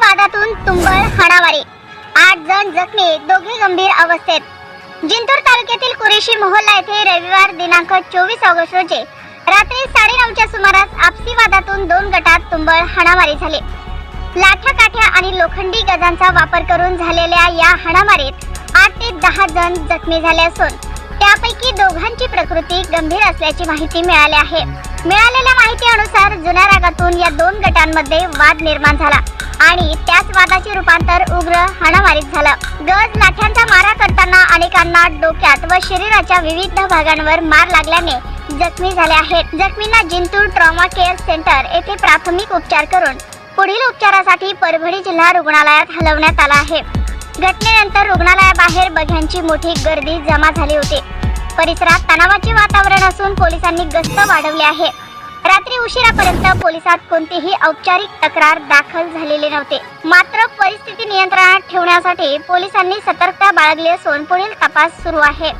वादातून तुंबळ हाणामारी. आठ जण जखमी दोघे गंभीर अवस्थेत. जिंतूर तालुक्यातील कुरेशी मोहल्ला येथे रविवार दिनांक चोवीस ऑगस्ट रोजी रात्री साडेनऊच्या सुमारास आपसी वादातून दोन गटात तुंबळ हाणामारी झाली. लाठ्या काठ्या आणि लोखंडी गजांचा वापर करून झालेल्या या हाणामारीत आठ ते दहा जण जखमी झाले असून त्यापैकी दोघांची प्रकृती गंभीर असल्याची माहिती मिळाली आहे. मिळालेल्या माहितीनुसार जुन्या रागातून या दोन गटांमध्ये वाद निर्माण झाला आणि त्याच वादाचे रूपांतर उग्र हाणामारीत झालं. गज लाठ्यांचा मारा करताना अनेकांना डोक्यात व शरीराच्या विविध भागांवर मार लागल्याने जखमी झाले आहेत. जखमींना जिंतूर ट्रॉमा केअर सेंटर येथे प्राथमिक उपचार करून पुढील उपचारासाठी परभणी जिल्हा रुग्णालयात हलवण्यात आला आहे. घटनेनंतर रुग्णालयाबाहेर बघ्यांची मोठी गर्दी जमा झाली होती. परिसरात तणावाचे वातावरण असून पोलिसांनी गस्त वाढवली आहे. रात्री उशिरापर्यंत पोलिसात कोणतीही औपचारिक तक्रार दाखल झालेले नव्हते. मात्र परिस्थिती नियंत्रणात ठेवण्यासाठी पोलिसांनी सतर्कता बाळगली असून पुढील तपास सुरू आहे.